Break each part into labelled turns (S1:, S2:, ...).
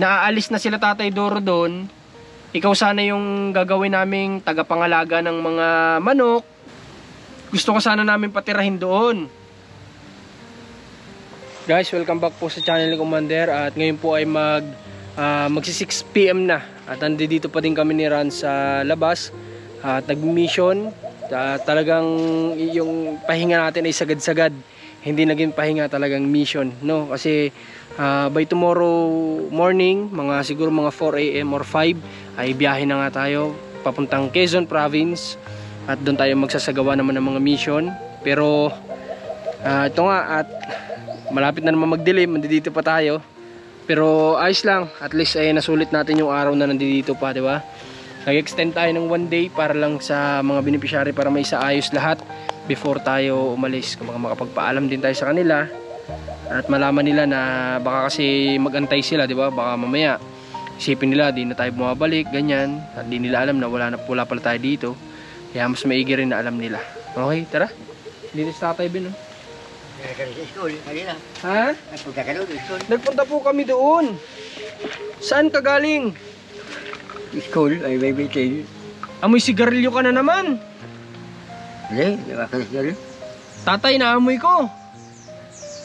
S1: naaalis na sila Tatay Doro doon, ikaw sana yung gagawin naming tagapangalaga ng mga manok. Gusto ko sana namin patirahin doon. Guys, welcome back po sa channel ni Commander. At ngayon po ay mag ah, magsi 6 PM na. At nandito pa din kami ni Ran sa labas. At nag-mission. Ta- talagang yung pahinga natin ay sagad-sagad. Hindi naging pahinga talagang mission no? Kasi ah, by tomorrow morning mga siguro mga 4 AM or 5 ay biyahe na nga tayo papuntang Quezon province at doon tayo magsasagawa naman ng mga mission. Pero ah, ito nga at malapit na naman magdilim nandito pa tayo. Pero ayos lang at least ay nasulit natin yung araw na nandito pa di ba? Nag-extend tayo ng one day para lang sa mga beneficiary para may saayos lahat before tayo umalis. Kung makapagpaalam din tayo sa kanila at malaman nila na baka kasi magantay sila di ba? Baka mamaya isipin nila di na tayo bumabalik ganyan. At di nila alam na wala na wala pala tayo dito. Kaya mas maigi rin na alam nila. Okay tara. Dito sa tatay bin oh. Ha?
S2: Nagpunta ka
S1: po kami doon. Saan ka galing?
S2: School, ay may meeting.
S1: amoy sigarilyo ka na naman.
S2: Hindi, nakakalas na rin.
S1: tatay naamoy ko.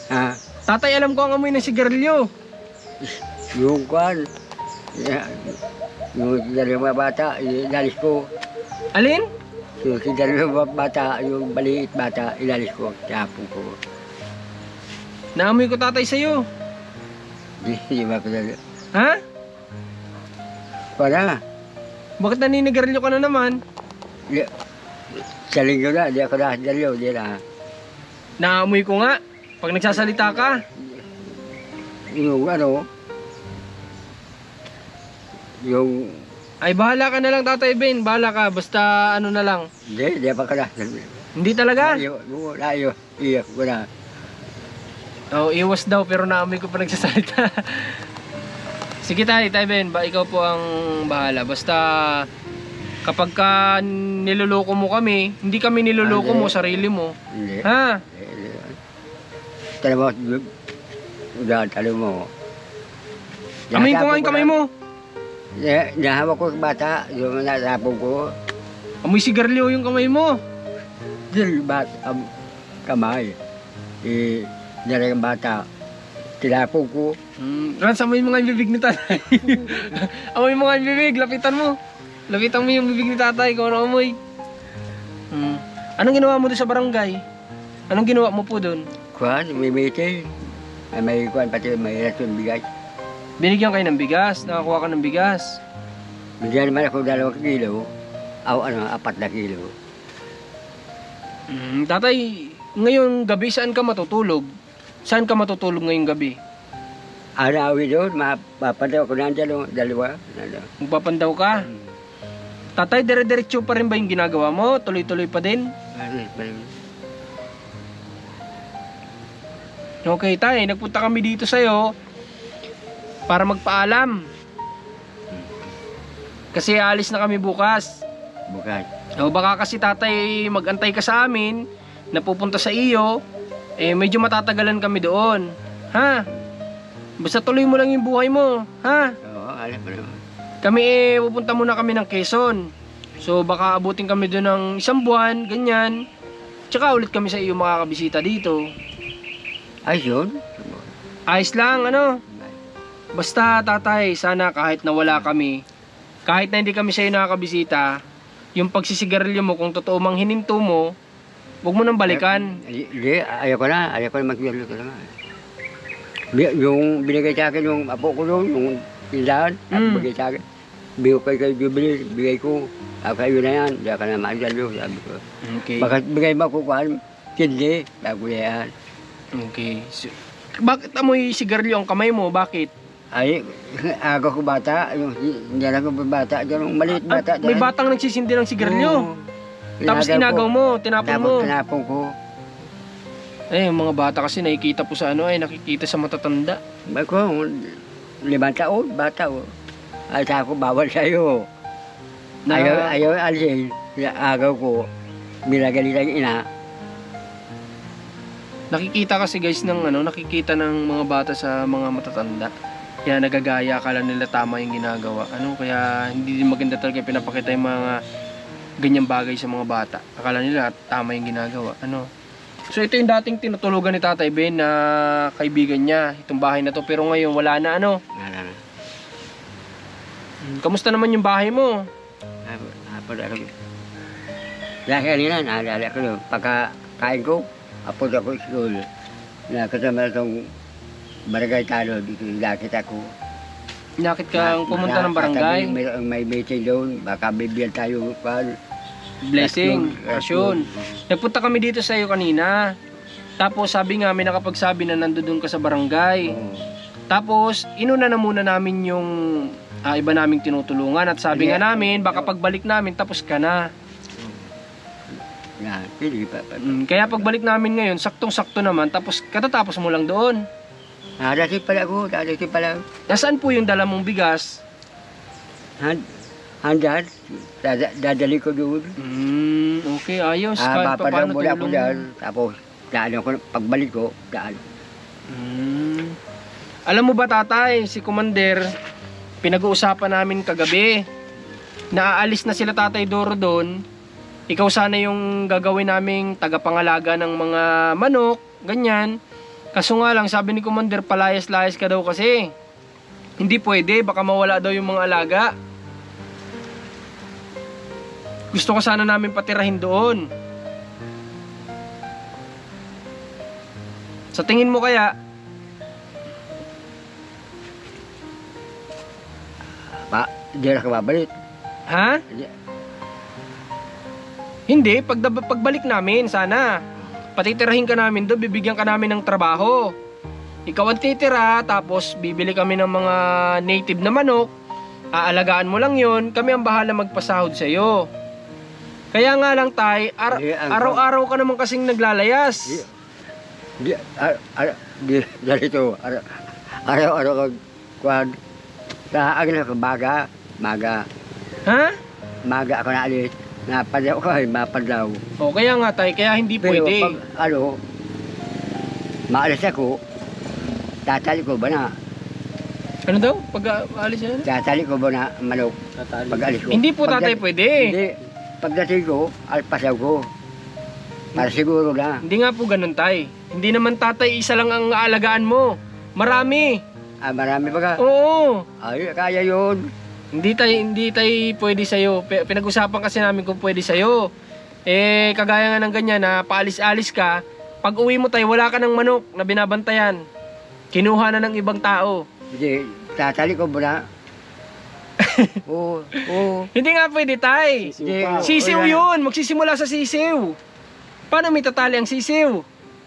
S2: Ha?
S1: Tatay alam ko ang amoy ng sigarilyo
S2: Yung kwan. Yeah. Yung dalawang mga bata, inalis ko.
S1: alin
S2: Yung si dalawang mga bata, yung maliit bata, inalis ko. Tapon ko.
S1: naamoy ko tatay sa'yo
S2: Hindi, hindi ba ko na.
S1: ha
S2: Wala.
S1: bakit naninigarilyo ka na naman
S2: Di, sa linggo na, di ako nakadalaw, di na.
S1: naamoy ko nga pag nagsasalita ka.
S2: Yung ano, yung,
S1: ay bahala ka na lang tatay Ben. Bahala ka. Basta ano na lang.
S2: Hindi, di pa ka nakadalaw.
S1: hindi talaga?
S2: Layo, layo, iya, wala.
S1: oh, iwas daw pero naamoy ko pa nagsasalita. Sige tayo tayo Ben ba ikaw po ang bahala. Basta kapag ka niloloko mo kami hindi kami niloloko
S2: Hindi.
S1: mo sarili mo.
S2: Hindi.
S1: ha
S2: Tala mo, udah talo mo.
S1: amoy ko nga yung kamay mo
S2: Ya, nahawak ko sa bata, yung natapon ko.
S1: amoy sigarilyo yung kamay mo
S2: Dil bat am kamay. Eh, nara yung bata. Tinapon ko.
S1: Hmm, Rans, amoy mo nga yung bibig ni tatay. amoy mo nga yung bibig, lapitan mo. Lapitan mo yung bibig ni tatay kung ano amoy. Hmm. Anong ginawa mo doon sa barangay? Anong ginawa mo po doon?
S2: Kuhan, may meeting. Ay, may kuhan pati may rason bigay.
S1: Binigyan kayo ng bigas, nakakuha ka ng bigas.
S2: Bigyan naman ako dalawang kilo. Aw, ano, apat na kilo.
S1: Hmm, tatay, ngayong gabi saan ka matutulog? Saan ka matutulog ngayong gabi?
S2: Arawi doon, mapapadaw ko na dalawa. dalawa. Ano.
S1: Magpapandaw ka? Tatay, dire-diretso pa rin ba yung ginagawa mo? Tuloy-tuloy pa din?
S2: Ano, ano.
S1: Okay, tay, nagpunta kami dito sa'yo para magpaalam. Kasi alis na kami bukas.
S2: Bukas.
S1: O baka kasi tatay magantay ka sa amin, napupunta sa iyo, eh medyo matatagalan kami doon. Ha? Basta tuloy mo lang yung buhay mo, ha?
S2: Oo, alam mo naman.
S1: Kami eh, pupunta muna kami ng Quezon. So baka abutin kami doon ng isang buwan, ganyan. Tsaka ulit kami sa iyo makakabisita dito.
S2: Ay, yun.
S1: Ayos lang, ano? Basta tatay, sana kahit nawala kami, kahit na hindi kami sa iyo nakakabisita, yung pagsisigarilyo mo, kung totoo mang hininto mo, huwag mo nang balikan.
S2: Hindi, ayaw ko na. Ayaw ko na mag-yelo ko na nga. Bi- Yung binigay sa akin yung apo ko doon, yung tindahan,
S1: Mm.
S2: mm. bigay sa akin. Bigay ko kay Jubilee, bigay ko. Ako kayo na yan, di ka na maagalo, sabi ko.
S1: Okay.
S2: Bakit bigay mo ko kuhan? Hindi, ko yan.
S1: Okay. So, bakit amoy sigarilyo ang kamay mo? Bakit?
S2: Ay, ako ko bata, hindi na ko bata, yung maliit
S1: Ah,
S2: bata.
S1: may batang nagsisindi ng sigarilyo.
S2: Oo.
S1: Tapos tinagaw mo, tinapon
S2: Tinapon,
S1: mo.
S2: tinapon ko.
S1: Eh, yung mga bata kasi nakikita po sa ano ay nakikita sa matatanda.
S2: May ko, limang taon, bata ko. Ay, sa ako, bawal sa'yo.
S1: Na,
S2: Ayaw, ayaw alisin. Agaw ko, minagalitan yung ina.
S1: Nakikita kasi guys ng ano, nakikita ng mga bata sa mga matatanda. Kaya nagagaya akala nila tama yung ginagawa. Ano, kaya hindi din maganda talaga pinapakita yung mga ganyang bagay sa mga bata. Akala nila tama yung ginagawa. Ano? So ito yung dating tinutulugan ni Tatay Ben na kaibigan niya, itong bahay na to. Pero ngayon wala na ano.
S2: Wala na.
S1: Hmm, Kamusta naman yung bahay mo?
S2: Hapon, hapon ako. Dahil kanina, naalala ko yun. Pagka kain ko, hapon ako school. Nakasama itong barangay talo dito. Nakit ako.
S1: Nakit kang pumunta ng barangay,
S2: May, may meeting doon. Baka bibigyan tayo. Pan,
S1: blessing,
S2: Rasyon.
S1: Nagpunta kami dito sa iyo kanina. Tapos sabi nga, may nakapagsabi na nandoon ka sa barangay.
S2: Oo.
S1: Tapos, inuna na muna namin yung ah, iba naming tinutulungan at sabi nga
S2: Hindi.
S1: namin, baka pagbalik namin, tapos ka na.
S2: Yan, pili pa. pa.
S1: Mm, kaya pagbalik namin ngayon, saktong-sakto naman, tapos katatapos mo lang doon.
S2: Dati pala ako, dati pala.
S1: Nasaan po yung dala mong bigas?
S2: Hand, handad, dada, dadali ko doon.
S1: Mm, okay, ayos.
S2: Ah,
S1: Kahit pa
S2: papadaan
S1: paano
S2: muna ako
S1: tulong.
S2: dyan. Tapos, daan ako, pagbalik ko, daan.
S1: Mm. Alam mo ba tatay, si Commander, pinag-uusapan namin kagabi, naaalis na sila tatay Doro doon, ikaw sana yung gagawin naming tagapangalaga ng mga manok, ganyan. Kaso nga lang, sabi ni Commander, palayas-layas ka daw kasi. Hindi pwede, baka mawala daw yung mga alaga. Gusto ko sana namin patirahin doon. Sa tingin mo kaya,
S2: Pa, hindi na ka babalik.
S1: ha?
S2: Hindi.
S1: Hindi, pag pagbalik namin, sana. Patitirahin ka namin doon, bibigyan ka namin ng trabaho. Ikaw ang titira, tapos bibili kami ng mga native na manok. Aalagaan mo lang yon, kami ang bahala magpasahod sa iyo. Kaya nga lang tay, ar-
S2: ang-
S1: araw-araw ka naman kasing naglalayas.
S2: Di, ar, ar, ganito, ar, araw-araw kag, kwan, sa agla ko, maga, maga,
S1: Ha?
S2: maga ako naalis, napadaw ko, ay mapadaw.
S1: O kaya nga tay, kaya hindi
S2: Pero
S1: pwede.
S2: pag, ano, maalis ako, tatali ko ba na,
S1: Ano daw? Pag uh, alis na?
S2: tatali ko ba na manok, pag alis ko.
S1: Hindi po
S2: Pag-
S1: tatay pwede.
S2: Hindi, pagdating ko, alpasaw ko. Para siguro na.
S1: Hindi nga po ganun tay. Hindi naman tatay isa lang ang aalagaan mo. Marami.
S2: Ah, marami pa ka.
S1: Oo.
S2: Ay, kaya yun.
S1: Hindi tay hindi tay pwede sa iyo. Pinag-usapan kasi namin kung pwede sa iyo. Eh kagaya nga ng ganyan na paalis-alis ka, pag uwi mo tay wala ka ng manok na binabantayan. Kinuha na ng ibang tao.
S2: Hindi, tatali ko ba na. Oo, oo.
S1: Hindi nga pwede tay. Sisiw
S2: na.
S1: yun, magsisimula sa sisiw. Paano may tatali ang sisiw?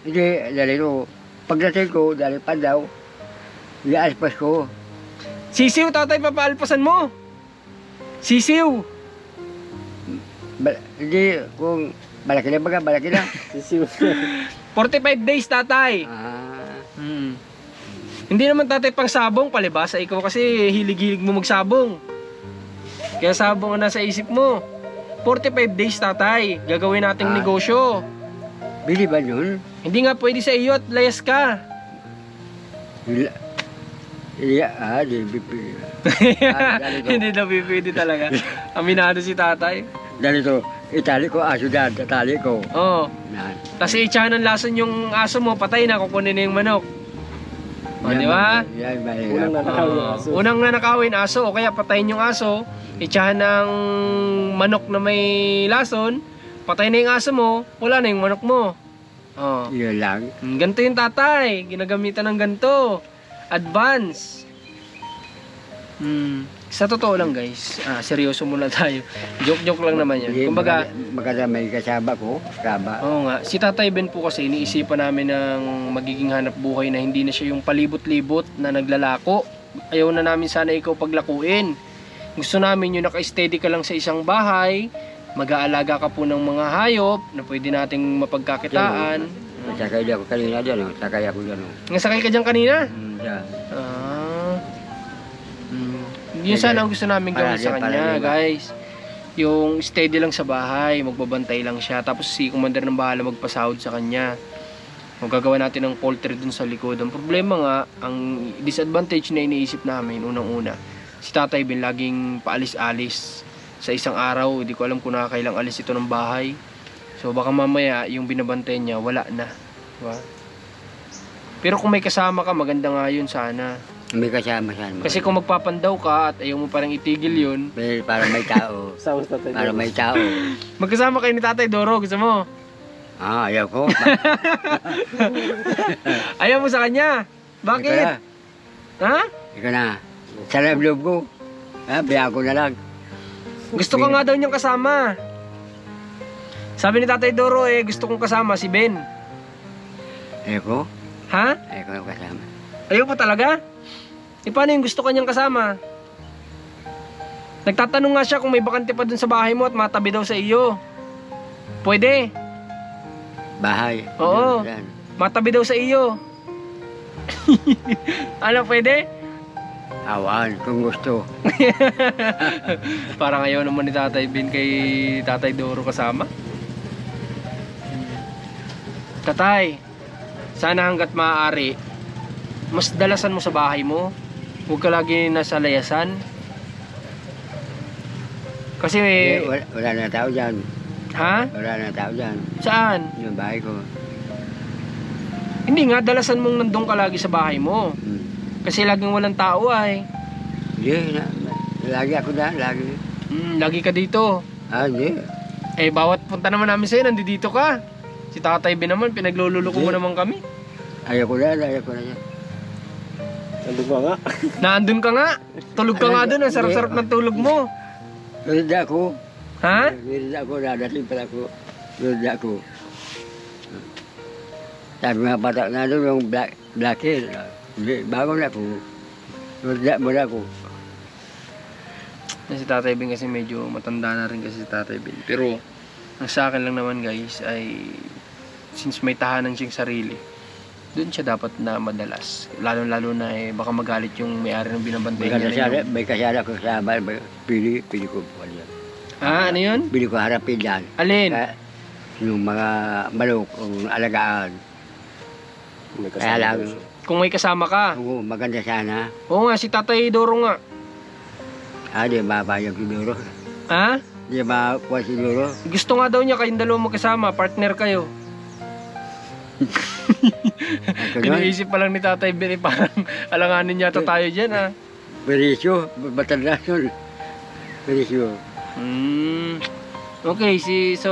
S2: Hindi, dali ko. Pagdating ko, dali pa daw. Iaalpas ko.
S1: Sisiw tatay papaalpasan mo. Sisiw.
S2: Ba, hindi, kung malaki na baga, malaki na.
S1: 45 days tatay.
S2: ah,
S1: Hmm. Hindi naman tatay pang sabong, palibasa ikaw kasi hilig-hilig mo magsabong. Kaya sabong ang nasa isip mo. 45 days tatay, gagawin nating
S2: Ah.
S1: negosyo.
S2: bili ba yun?
S1: Hindi nga pwede sa iyo at layas ka.
S2: Ila, iya, ah, di. Ah, ko.
S1: Hindi na pwede talaga. Aminado si tatay.
S2: Dali to, itali ko, aso dyan, tatali ko.
S1: Oo.
S2: Yan.
S1: Tapos itsahan ng lason yung aso mo, patay na, kukunin na yung manok. O, di ba?
S2: Yan, mahirap.
S1: Oo. Unang nanakawin aso o kaya patayin yung aso, itsahan ng manok na may lason, patay na yung aso mo, wala na yung manok mo. Oh.
S2: Yun lang.
S1: Ganito yung tatay, ginagamitan ng ganito. Advance. Hmm. Sa totoo lang guys, ah, seryoso muna tayo. Joke-joke lang naman.
S2: Hindi,
S1: Kumbaga,
S2: maganda- may kasama ko, kasama.
S1: Oo nga. Si Tatay Ben po kasi iniisipan namin ng magiging hanap buhay na hindi na siya yung palibot-libot na naglalako. Ayaw na namin sana ikaw paglakuin. Gusto namin yung naka-steady ka lang sa isang bahay, mag-aalaga ka po ng mga hayop na pwede nating mapagkakitaan.
S2: Sakay ako kanina dyan, oh. sakay ako dyan. Oh.
S1: Nasakay ka dyan kanina?
S2: Mm, dyan.
S1: Ah. Hmm. Yun sana ang gusto namin gawin
S2: Para
S1: sa kanya,
S2: ba?
S1: guys. Yung steady lang sa bahay, magbabantay lang siya. Tapos si commander ng bahala magpasahod sa kanya. Magagawa natin ng poultry dun sa likod. Ang problema nga, ang disadvantage na iniisip namin, unang-una, si Tatay Ben laging paalis-alis sa isang araw. Hindi ko alam kung nakakailang alis ito ng bahay. So baka mamaya, yung binabantay niya, wala na. Diba? Pero kung may kasama ka, maganda nga yun sana.
S2: May kasama siya.
S1: Kasi kung magpapandaw ka at ayaw mo parang itigil yun,
S2: Pero para may tao.
S3: Sa
S2: para may tao.
S1: magkasama kayo ni Tatay Doro, gusto mo?
S2: Ah, ayaw ko.
S1: Ayaw mo sa kanya? Bakit?
S2: Ikaw na.
S1: Ha?
S2: Ikaw na. Sa loob ko. Ah, biya ko na lang.
S1: Gusto ko nga daw niyang kasama. Sabi ni Tatay Doro eh, gusto kong kasama si Ben.
S2: Ayaw ko.
S1: Ha?
S2: Ayaw ko kasama.
S1: Ayaw po talaga? E paano yung gusto kanyang kasama? Nagtatanong nga siya kung may bakante pa dun sa bahay mo at matabi daw sa iyo. Pwede.
S2: Bahay.
S1: Oo. Matabi daw sa iyo. ano, pwede?
S2: Awan, kung gusto.
S1: Parang ayaw naman ni Tatay Ben kay Tatay Doro kasama. Tatay, sana hanggat maaari, mas dalasan mo sa bahay mo. Huwag ka lagi nasa layasan. Kasi,
S2: Eh, wala, wala na tao dyan.
S1: ha?
S2: Wala na tao dyan.
S1: Saan?
S2: Yung bahay ko.
S1: Hindi nga, dalasan mong nandun ka lagi sa bahay mo.
S2: Hmm.
S1: Kasi laging walang tao ay.
S2: Hindi, na, na- lagi ako dyan, lagi.
S1: Mm, lagi ka dito.
S2: Ah, hindi.
S1: Eh, bawat punta naman namin sa'yo, nandito ka. Si Tatay Ben naman, pinaglululoko mo naman kami.
S2: Ayaw ko na, ayaw ko na yan.
S3: Nandun ka nga.
S1: Naandun ka nga. Tulog ka nga doon. Ang sarap-sarap ng tulog mo.
S2: Nunod ako.
S1: Ha?
S2: Nunod ako, dadating pala ako. Nunod ako. Sabi mga bata na doon, yung black, black. Hindi, bago na ako. Nunod mo na ako.
S1: Si Tatay Ben kasi medyo matanda na rin kasi si Tatay Ben. Pero, ang sa akin lang naman guys ay since may tahanan siyang sarili, doon siya dapat na madalas. Lalo-lalo na eh, baka magalit yung may-ari ng binabantay
S2: May
S1: niya.
S2: kasala,
S1: rin yung-
S2: may kasala ko sa bahay. may- Pili, pili ko. Wala yan.
S1: Ha? Ano yun?
S2: Pili ko harapin dyan.
S1: Alin?
S2: Kaya, yung mga manok, kung alagaan.
S3: May
S2: Kaya lang.
S1: Kung may kasama ka.
S2: oo, maganda sana.
S1: Oo nga, si Tatay Doro nga.
S2: Ah, di mabayag siguro.
S1: Ha?
S2: Di makuha siguro.
S1: Gusto nga daw niya kayong dalawa magkasama, partner kayo. Iniisip pa lang ni Tatay eh, parang alanganin yata tayo dyan ah.
S2: Berisyo, matanda yun. Berisyo.
S1: Hmm. Okay, si so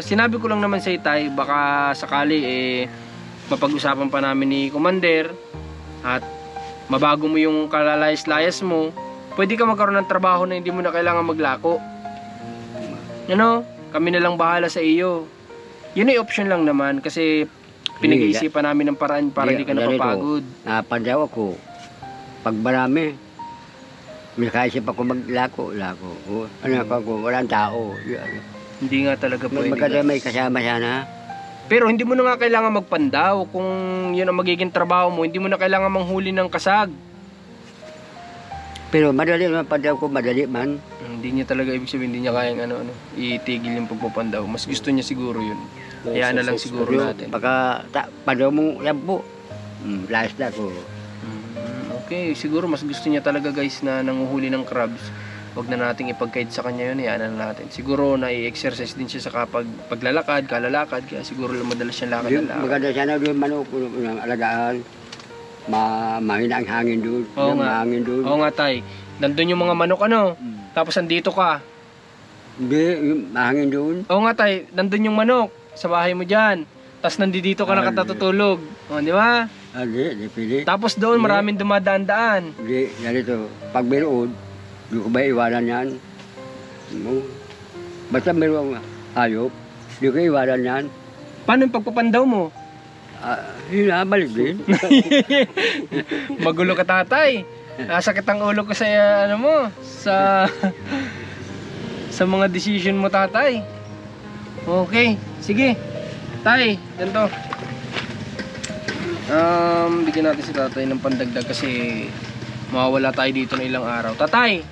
S1: sinabi ko lang naman sa Itay, baka sakali eh mapag-usapan pa namin ni Commander at mabago mo yung kalalayas-layas mo, pwede ka magkaroon ng trabaho na hindi mo na kailangan maglako. Ano? Kami na lang bahala sa iyo. Yun ay option lang naman kasi pinag-iisipan namin ng paraan para
S2: Di-
S1: hindi ka napapagod.
S2: Napandaw ako. Pag marami, may kaisip ako maglako, lako. Ano ako, ako, walang tao.
S1: Hindi nga talaga pwede.
S2: maganda may kasama sana.
S1: Pero hindi mo na nga kailangan magpandaw kung yun ang magiging trabaho mo. Hindi mo na kailangan manghuli ng kasag.
S2: Pero madali naman pandaw ko, madali man.
S1: Hindi niya talaga ibig sabihin, hindi niya kayang ano, ano, itigil yung pagpapandaw. Mas gusto niya siguro yun. Hayaan na lang siguro natin.
S2: baka ta, pandaw mo yan po. Hmm, last na ko.
S1: Mm, okay, siguro mas gusto niya talaga guys na nanguhuli ng crabs. Huwag na nating ipag-guide sa kanya yun, na natin. Siguro na i-exercise din siya sa kapag paglalakad, kalalakad, kaya siguro madalas siya lakad
S2: Yung,
S1: na lakad.
S2: maganda sana doon manok, yung alagaan. Ma, mahina ang hangin doon.
S1: Oo
S2: yung
S1: nga.
S2: hangin doon.
S1: Oo nga tay, nandun yung mga manok ano,
S2: Hmm.
S1: tapos andito ka.
S2: Hindi, yung mahangin doon.
S1: Oo nga tay, nandun yung manok sa bahay mo dyan. Tapos nandito ka
S2: Ah,
S1: nakatutulog. O, di ba?
S2: Ah, di, di pili.
S1: Tapos doon maraming dumadaan-daan.
S2: Hindi, ganito. Pag meron, di ko ba iwanan yan? No. Basta meron hayop, di ko iwanan yan.
S1: Paano yung pagpapandaw mo?
S2: Ah, hinabalik din.
S1: Magulo ka tatay. Nasakit ang ulo ko sa uh, ano mo, sa sa mga decision mo tatay. Okay, sige. Tay, ganito. Um, bigyan natin si tatay ng pandagdag kasi mawawala tayo dito ng ilang araw. Tatay,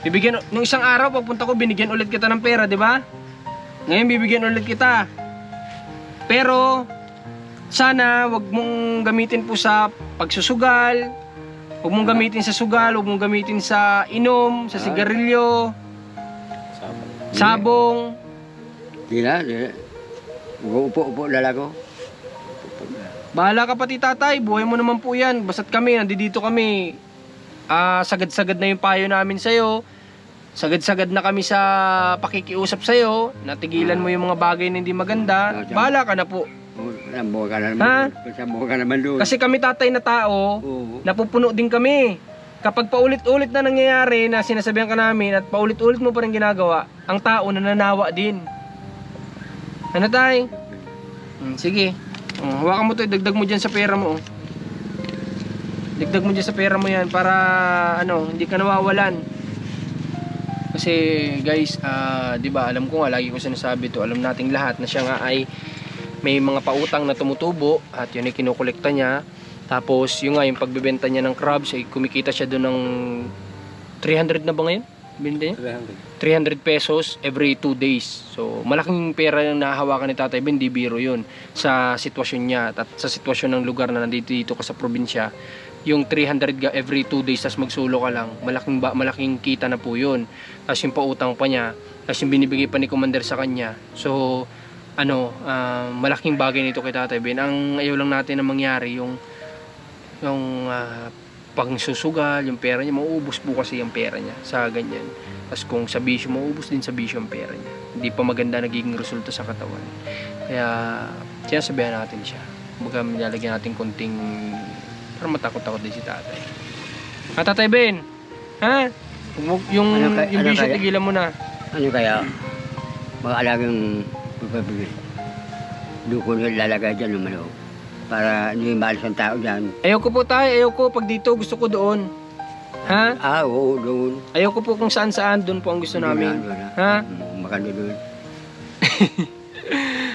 S1: bibigyan, nung isang araw pagpunta ko, binigyan ulit kita ng pera, di ba? Ngayon bibigyan ulit kita. Pero, sana wag mong gamitin po sa pagsusugal. Wag mong gamitin sa sugal, wag mong gamitin sa inom, sa sigarilyo, sabong.
S2: Di na, di na. Upo-upo na lang ako.
S1: Bahala ka pati tatay, buhay mo naman po yan. Basta't kami, nandito kami. Ah, sagad-sagad na yung payo namin sa'yo. Sagad-sagad na kami sa pakikiusap sa'yo. Natigilan mo yung mga bagay na hindi maganda. Bahala ka na po.
S2: Nabuha ka na naman
S1: Ha?
S2: doon. Ka naman doon.
S1: Kasi kami tatay na tao,
S2: Oo.
S1: napupuno din kami. Kapag paulit-ulit na nangyayari na sinasabihan ka namin at paulit-ulit mo pa rin ginagawa, ang tao nananawa din. Ano tay? Hmm, sige. Hmm, hawakan mo to, dagdag mo dyan sa pera mo. oh. Dagdag mo dyan sa pera mo yan para ano, hindi ka nawawalan. Kasi guys, ah, 'di ba, alam ko nga lagi ko sinasabi to, alam nating lahat na siya nga ay may mga pautang na tumutubo at yun ay kinukolekta niya. Tapos yung nga yung pagbebenta niya ng crabs ay kumikita siya doon ng 300 na ba ngayon? Binenta niya? 300 pesos every 2 days. So, malaking pera yung nahahawakan ni Tatay Ben, di biro yun sa sitwasyon niya at sa sitwasyon ng lugar na nandito dito ka sa probinsya. Yung 300 ga every 2 days tas magsulo ka lang, malaking ba, malaking kita na po yun. Tapos yung pautang pa niya, tapos yung binibigay pa ni Commander sa kanya. So, ano, ah, malaking bagay nito kay Tatay Ben. Ang ayaw lang natin na mangyari yung yung ah, pangsusugal, yung pera niya, mauubos po kasi yung pera niya sa ganyan. Tapos kung sa bisyo, mauubos din sa bisyo ang pera niya. Hindi pa maganda nagiging resulta sa katawan. Kaya, sinasabihan natin siya. Baga, nilalagyan natin konting para matakot-takot din si tatay. Ah, tatay Ben, ha? Yung,
S2: Ano kay-
S1: yung
S2: ano
S1: bisyo,
S2: kaya?
S1: tigilan mo na.
S2: Ano kaya? Mga alagang pagpapigil. Doon ko nilalagay dyan ng manok. Para hindi maalis ang tao dyan.
S1: Ayaw ko po tayo, ayaw ko. Pag dito, gusto ko doon. Ha?
S2: Ah, oo, doon.
S1: Ayaw ko po kung saan-saan, doon po ang gusto namin.
S2: Doon na, doon na.
S1: Ha?
S2: Mm, Maganda doon.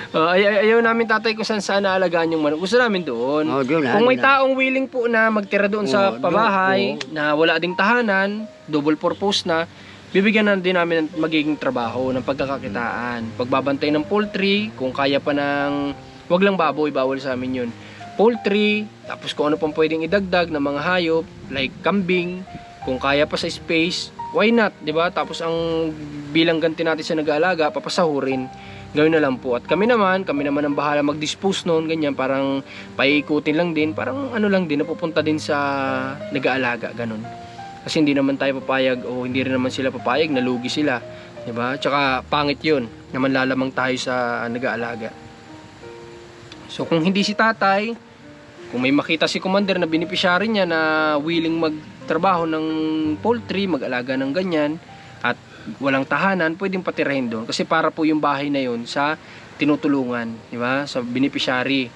S1: Uh, ay, ay- ayaw namin tatay kung saan saan naalagaan yung manok. Gusto namin doon.
S2: Oo, doon na.
S1: Kung may
S2: doon na.
S1: taong willing po na magtira doon sa
S2: Oo,
S1: pabahay,
S2: doon,
S1: na wala ding tahanan, double purpose na, bibigyan na din namin ng magiging trabaho ng pagkakakitaan. Pagbabantay ng poultry, kung kaya pa ng, wag lang baboy, bawal sa amin yun. Poultry, tapos kung ano pang pwedeng idagdag ng mga hayop, like kambing, kung kaya pa sa space, why not, di ba? Tapos ang bilang ganti natin sa nag-aalaga, papasahurin gawin na lang po. At kami naman, kami naman ang bahala mag-dispose noon, ganyan, parang paikutin lang din, parang ano lang din, napupunta din sa nag-aalaga, ganun. Kasi hindi naman tayo papayag o hindi rin naman sila papayag, nalugi sila. 'di ba? Tsaka pangit 'yun, naman lalamang tayo sa nag-aalaga. So kung hindi si tatay, kung may makita si commander na beneficiary niya na willing magtrabaho ng poultry, mag-alaga ng ganyan, at walang tahanan, pwedeng patirahin doon. Kasi para po yung bahay na yun sa tinutulungan, di ba? Sa beneficiary.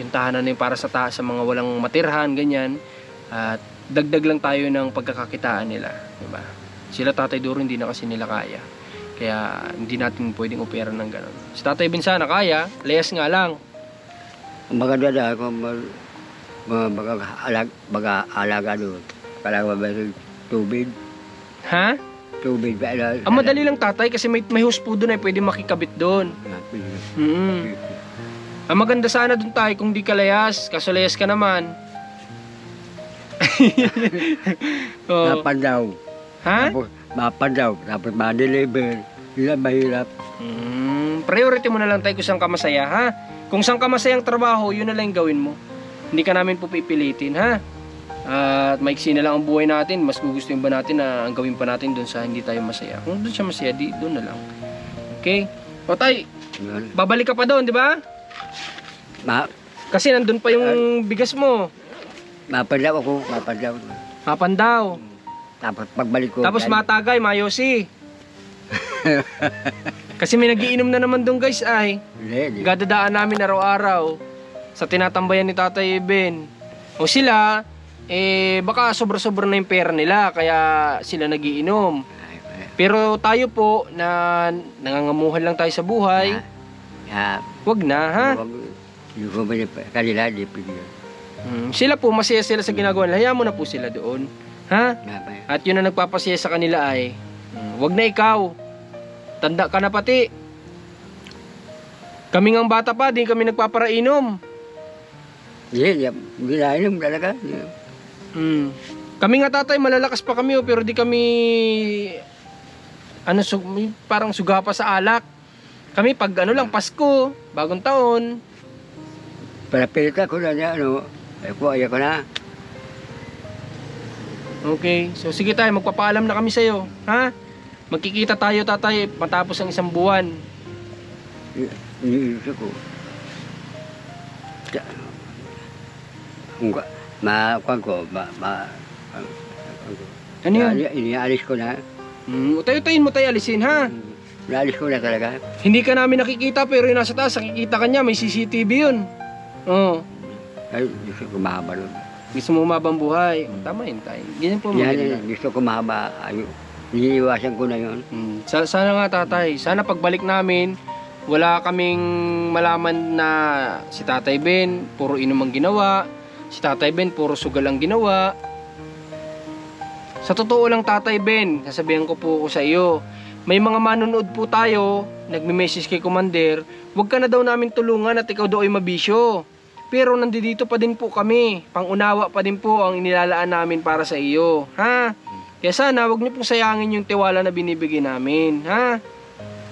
S1: Yung tahanan na yun para sa, ta- sa mga walang matirhan, ganyan. At dagdag lang tayo ng pagkakakitaan nila, di ba? Sila tatay duro hindi na kasi nila kaya. Kaya hindi natin pwedeng opera ng ganun. Si tatay Binsana kaya, layas nga lang.
S2: Maganda na ako, mag, mag, mag, alag, mag alaga doon. Kailangan ba yung tubig?
S1: Ha?
S2: Tubig ba? Ala,
S1: Ang madali lang tatay kasi may, may hose po doon ay pwede makikabit doon. Mm Ang maganda sana doon tayo kung di ka layas. Kaso layas ka naman. oh.
S2: Napandaw.
S1: Ha?
S2: Tapos, mapandaw. Tapos ma-deliver. Ang mahirap.
S1: Mm, priority mo na lang tayo kung saan ka masaya, ha? Kung saan ka masayang trabaho, yun na lang gawin mo. Hindi ka namin po pipilitin, ha? At maiksi na lang ang buhay natin. Mas gugustuhin ba natin na ang gawin pa natin doon sa hindi tayo masaya? Kung doon siya masaya, di doon na lang. Okay? O tay, babalik ka pa doon, di ba?
S2: Ma,
S1: Kasi nandun pa yung bigas mo.
S2: mapandaw ako. Mapandaw.
S1: Mapandaw.
S2: Tapos pagbalik ko.
S1: Tapos matagay, mayosi. Kasi may nagiinom na naman doon guys ay. Gadadaan namin araw-araw sa tinatambayan ni Tatay Ben. O sila, eh baka sobra-sobra na yung pera nila kaya sila nagiinom. Pero tayo po na nangangamuhan lang tayo sa buhay,
S2: Ya,
S1: wag na ha.
S2: Yung ba kanila, di pwede.
S1: Hmm, sila po masaya sila sa ginagawa nila. Hayaan mo na po sila doon. Ha? At yun ang nagpapasaya sa kanila ay, mm, wag na ikaw. Tanda ka na pati. Kami ngang bata pa, di kami nagpaparainom.
S2: Hindi, hindi na inom talaga.
S1: Hmm. Kami nga tatay, malalakas pa kami oh, pero di kami ano su- parang suga pa sa alak. Kami pag ano lang Pasko, bagong taon.
S2: Para pilita ko na niya, ano, ay ko, ayaw ko na.
S1: Okay. So sige tayo, magpapaalam na kami sa iyo, ha? Magkikita tayo tatay matapos ang isang buwan.
S2: Iniisip ko. Ma, kung ko, ma, ma.
S1: Ano yun?
S2: Ini- Inialis ko na.
S1: Hmm, tayo-tayin mo tayo alisin ha.
S2: Naalis ko na talaga.
S1: Hindi ka namin nakikita pero yung nasa taas, nakikita ka niya, may CCTV yun. Oo.
S2: Ay, gusto ko mahaba nun.
S1: Gusto mo umabang buhay. Tama yun tayo. Ganyan po
S2: Yan,
S1: maganda.
S2: eh, gusto ko mahaba. Ay, iniiwasan ko na yun.
S1: Hmm. Sa- sana nga tatay, sana pagbalik namin, wala kaming malaman na si Tatay Ben, puro inom ang ginawa. Si Tatay Ben, puro sugal ang ginawa. Sa totoo lang Tatay Ben, sasabihan ko po ko sa iyo, may mga manonood po tayo, nagme-message kay Commander, huwag ka na daw namin tulungan at ikaw daw ay mabisyo. Pero nandito pa din po kami, pangunawa pa din po ang inilalaan namin para sa iyo. Ha? Kaya sana wag niyo pong sayangin yung tiwala na binibigay namin, ha?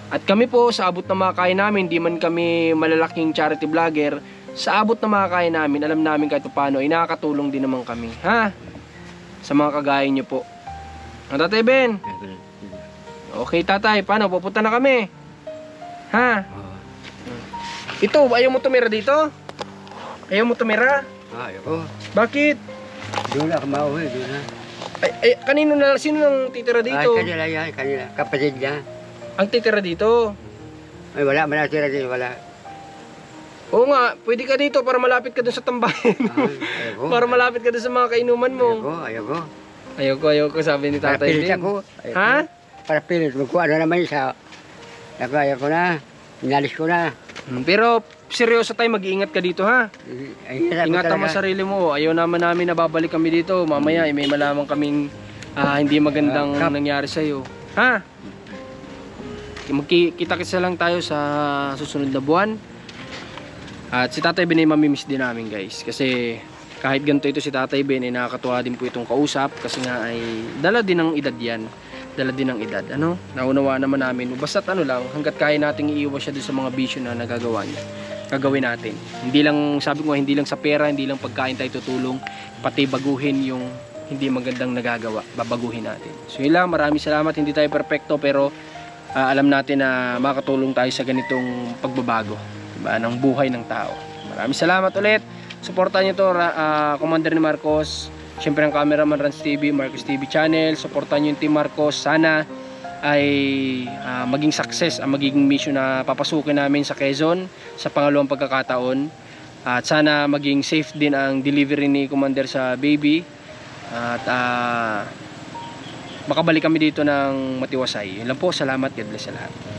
S1: At kami po sa abot na mga kaya namin, di man kami malalaking charity vlogger, sa abot na mga kaya namin, alam namin kahit paano, ay nakakatulong din naman kami, ha? Sa mga kagaya niyo po. Ang tatay Ben, okay tatay, paano? Pupunta na kami. Ha? Ito, ayaw mo tumira dito? Ayaw mo tumira?
S2: ayaw ko.
S1: Bakit?
S2: Doon ako mauwi, doon na.
S1: Ay, ay, kanino na, sino nang titira
S2: Ay,
S1: dito?
S2: kanila yan, kanila. Kapatid niya.
S1: Ang titira dito?
S2: Ay, wala, manatira din, wala.
S1: Oo nga, pwede ka dito para malapit ka dun sa tambahin.
S2: Ay, ayaw ko.
S1: para malapit ka dun sa mga kainuman mo.
S2: Ayaw ko, ayaw ko.
S1: Ayoko, ayoko, sabi ni
S2: Para
S1: tatay
S2: pilit
S1: din.
S2: ako. Ayaw
S1: Ha?
S2: Para pilit mo ko, ano naman isa. Ako, ayaw ko na. Inalis ko na.
S1: Hmm, Pero seryoso tayo, mag-iingat ka dito ha.
S2: Ay, hirap ko
S1: Ingatan mo
S2: talaga.
S1: sarili mo. Ayaw naman namin na babalik kami dito. Mamaya eh, may malaman kaming ah, hindi magandang
S2: Ah, kap.
S1: nangyari sa iyo. Ha? Magkita-kita lang tayo sa susunod na buwan. At si Tatay Ben ay mamimiss din namin guys. Kasi kahit ganito ito si Tatay Ben ay nakakatuwa din po itong kausap. Kasi nga ay dala din ng edad yan. Dala din ng edad. Ano? Naunawa naman namin. Basta't ano lang, hanggat kaya nating iiwas siya dun sa mga bisyo na nagagawa niya. Gagawin natin. Hindi lang, sabi ko hindi lang sa pera, hindi lang pagkain tayo tutulong. Pati baguhin yung hindi magandang nagagawa. Babaguhin natin. So yun lang, maraming salamat. Hindi tayo perfecto pero ah, alam natin na makatulong tayo sa ganitong pagbabago diba, ng buhay ng tao. Maraming salamat ulit. Suportahan nyo to, ah, Commander ni Marcos. Siyempre ang cameraman Rans TV, Marcos TV channel. Suportahan nyo yung Team Marcos. Sana ay ah, maging success ang magiging mission na papasukin namin sa Quezon sa pangalawang pagkakataon. At sana maging safe din ang delivery ni Commander sa baby. At ah, makabalik kami dito ng matiwasay. Yun lang po. Salamat. God bless sa lahat.